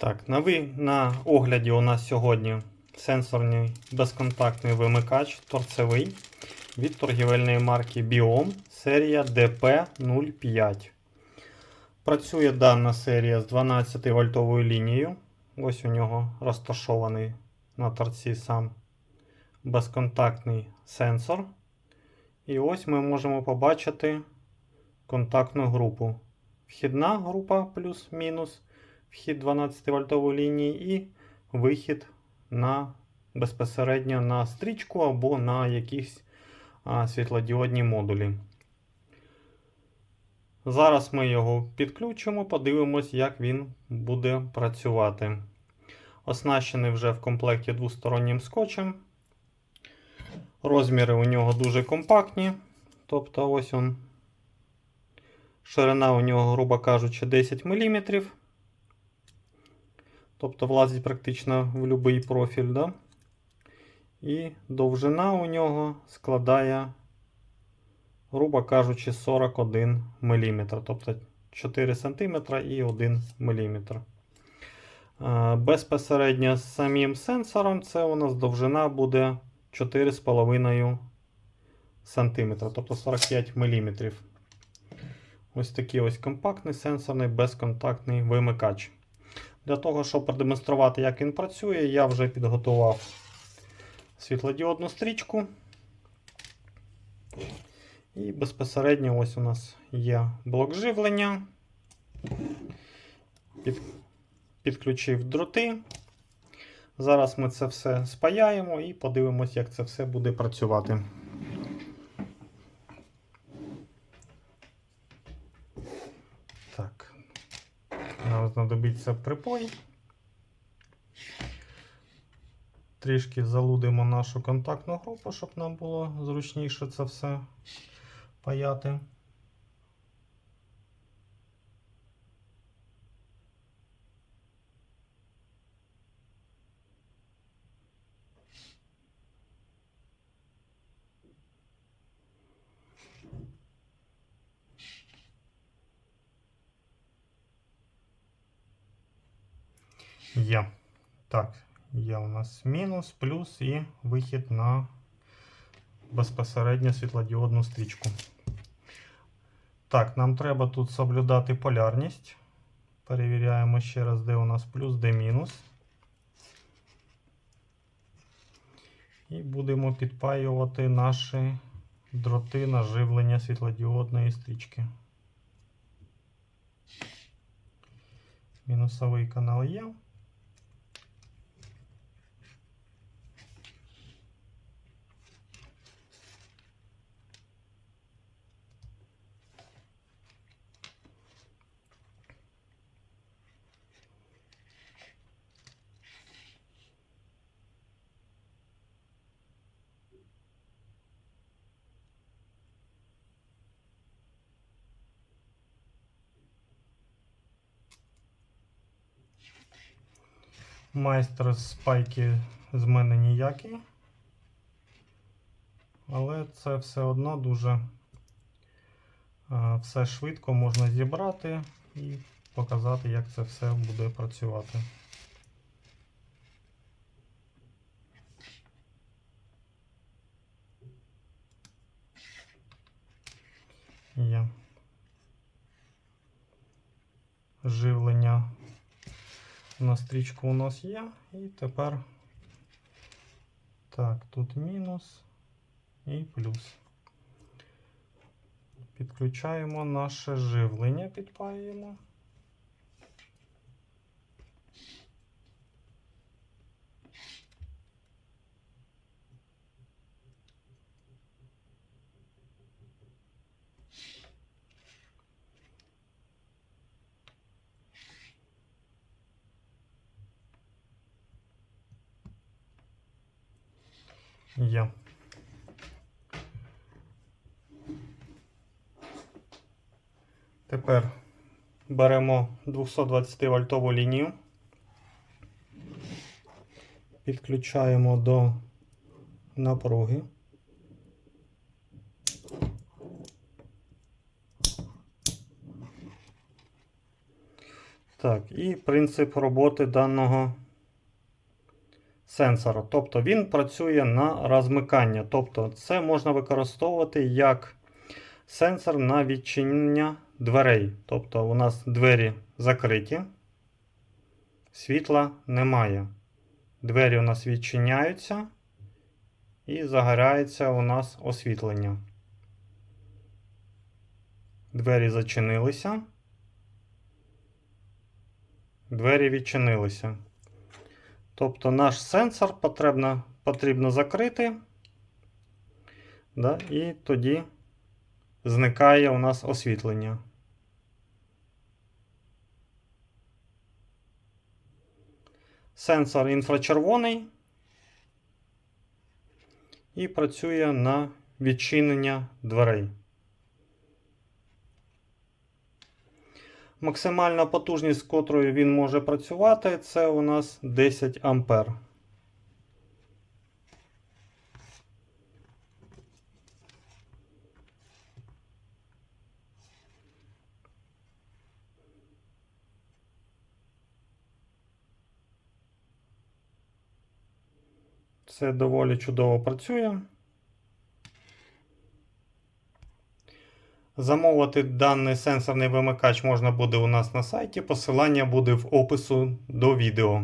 Так, на, ви, на огляді у нас сьогодні сенсорний безконтактний вимикач торцевий від торгівельної марки Biom серія DP05. Працює дана серія з 12 вольтовою лінією. Ось у нього розташований на торці сам безконтактний сенсор. І ось ми можемо побачити контактну групу. Вхідна група плюс-мінус, вхід 12 вольтової лінії і вихід на безпосередньо на стрічку або на якісь а, світлодіодні модулі. Зараз ми його підключимо, подивимось, як він буде працювати. Оснащений вже в комплекті двостороннім скотчем. Розміри у нього дуже компактні. Тобто, ось он. Ширина у нього, грубо кажучи, 10 мм. Тобто влазить практично в будь-який профіль. Да? І довжина у нього складає, грубо кажучи, 41 мм. Тобто 4 см і 1 мм. Безпосередньо з самим сенсором це у нас довжина буде 4,5 см, тобто 45 мм. Ось такий ось компактний сенсорний безконтактний вимикач. Для того, щоб продемонструвати, як він працює, я вже підготував світлодіодну стрічку. І безпосередньо ось у нас є блок живлення. Під, підключив дроти. Зараз ми це все спаяємо і подивимось, як це все буде працювати. Так, знадобиться припой. Трішки залудимо нашу контактну групу, щоб нам було зручніше це все паяти. Є. Так, є у нас мінус, плюс і вихід на безпосередньо світлодіодну стрічку. Так, нам треба тут соблюдати полярність. Перевіряємо ще раз, де у нас плюс, де мінус. І будемо підпаювати наші дроти на живлення світлодіодної стрічки. Мінусовий канал є. Майстер спайки з мене ніякий. Але це все одно дуже е, все швидко можна зібрати і показати, як це все буде працювати. Є. Живлення на стрічку у нас є. І тепер так, тут мінус і плюс. Підключаємо наше живлення, підпаюємо. Є. Тепер беремо 220 вольтову лінію, підключаємо до напруги. Так, і принцип роботи даного сенсора. Тобто він працює на розмикання. Тобто це можна використовувати як сенсор на відчинення дверей. Тобто у нас двері закриті, світла немає. Двері у нас відчиняються і загорається у нас освітлення. Двері зачинилися. Двері відчинилися. Тобто наш сенсор потрібно, потрібно закрити. Да, і тоді зникає у нас освітлення. Сенсор інфрачервоний і працює на відчинення дверей. Максимальна потужність, з котрою він може працювати, це у нас 10 ампер. Це доволі чудово працює. Замовити даний сенсорний вимикач можна буде у нас на сайті. Посилання буде в опису до відео.